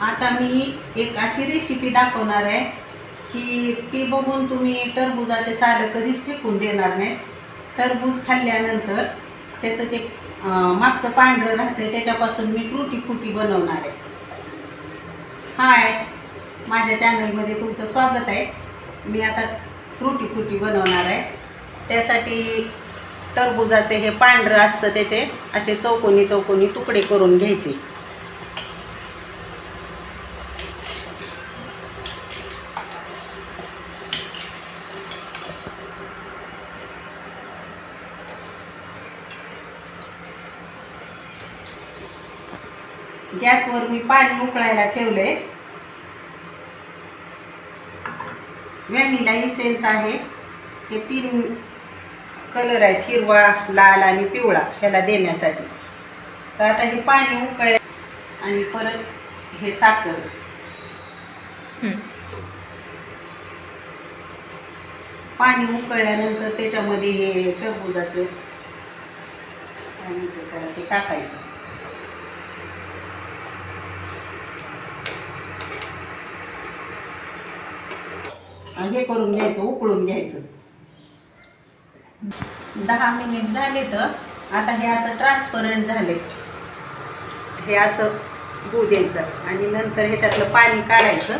आता मी एक अशी रेसिपी दाखवणार आहे की ती बघून तुम्ही टरबुजाचे सालं कधीच फेकून देणार नाही. टरबूज खाल्ल्यानंतर त्याचं ते मागचं पांढरं राहतं त्याच्यापासून मी टुटी फुटी बनवणार आहे. हाय माझ्या चॅनलमध्ये तुमचं स्वागत आहे. मी आता फ्रुटी फुटी बनवणार आहे. त्यासाठी टरबुजाचे हे पांढरं असतं त्याचे असे चौकोनी चौकोनी तुकडे करून घ्यायचे. गॅसवर मी पाणी उकळायला ठेवलंय. व्हॅनिला इसेन्स आहे. हे तीन कलर आहेत हिरवा लाल आणि पिवळा ह्याला देण्यासाठी. तर आता हे पाणी उकळले आणि परत हे साखर. पाणी उकळल्यानंतर त्याच्यामध्ये हे टरबुजाचं त्याला ते टाकायचं. हे करून घ्यायचं उकळून घ्यायचं. दहा मिनिट झाले तर आता हे असं ट्रान्सपरंट झाले हे असं होऊ द्यायचं आणि नंतर ह्याच्यातलं पाणी काढायचं.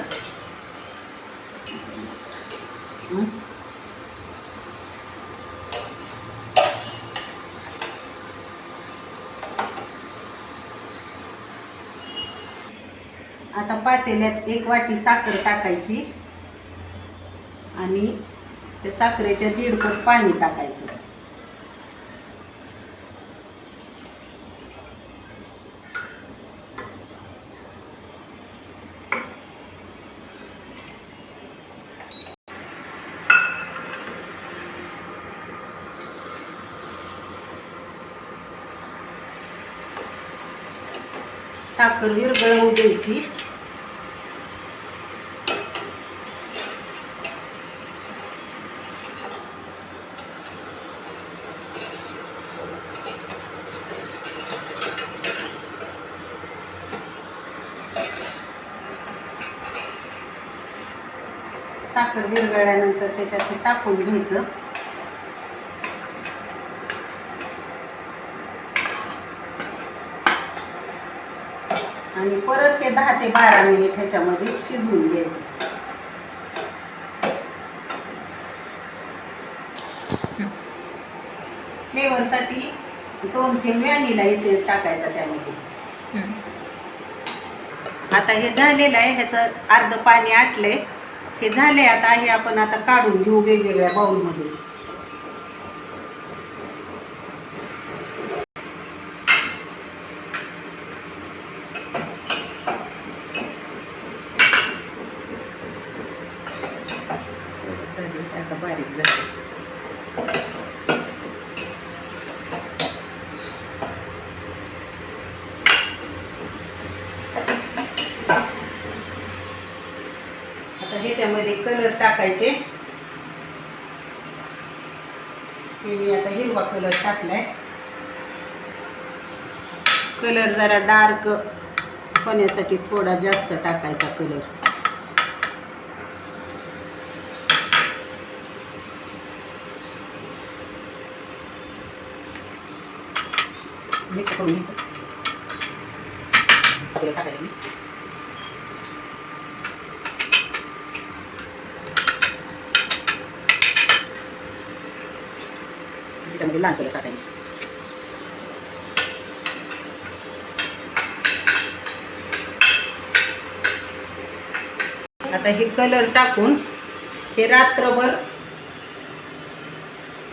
आता पातेल्यात एक वाटी साखर टाकायची. आणि त्या साखरेच्या दीड कप पाणी टाकायचं. साखर विरगळ द्यायची. साखर विरघळल्यानंतर त्याच्यात हे टाकून घ्यायचं. आणि परत हे दहा ते बारा मिनिट ह्याच्यामध्ये शिजवून घ्यायचं. फ्लेवरसाठी दोन थेंब व्हॅनिला इसेन्स टाकायचा त्यामध्ये. आता हे झालेलं आहे ह्याचं अर्ध पाणी आटलंय. हे झाले आता हे आपण आता काढून घेऊ वेगवेगळ्या बाउलमध्ये. आता बारीक झालं. आता कलर टाकायचे. हे मी आता हिरवा कलर टाकलाय. कलर जरा डार्क होण्यासाठी थोडा जास्त टाकायचा कलर टाकायला करून घ्यायचं कलर टाकायचं मी त्याच्यामध्ये लाल कलर टाकायचे आता हे कलर टाकून हे रात्रभर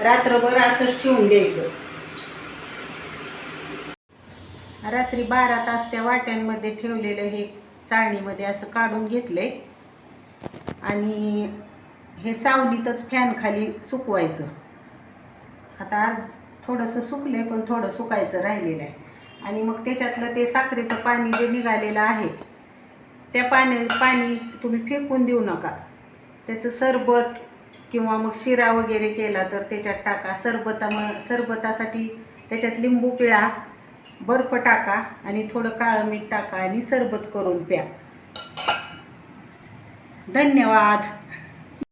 रात्रभर असंच ठेवून द्यायचं. रात्री बारा तास त्या वाट्यांमध्ये ठेवलेलं हे चाळणीमध्ये असं काढून घेतले आणि हे सावलीतच फॅन खाली सुकवायचं. आता अर्ध थोडंसं सुकले पण थोडं सुकायचं राहिलेलं आहे. आणि मग त्याच्यातलं ते साखरेचं पाणी जे निघालेलं आहे त्या पाणी पाणी तुम्ही फेकून देऊ नका. त्याचं सरबत किंवा मग शिरा वगैरे केला तर त्याच्यात टाका. सरबता सरबतासाठी त्याच्यात लिंबू पिळा बर्फ टाका आणि थोडं काळं मीठ टाका आणि सरबत करून प्या. धन्यवाद.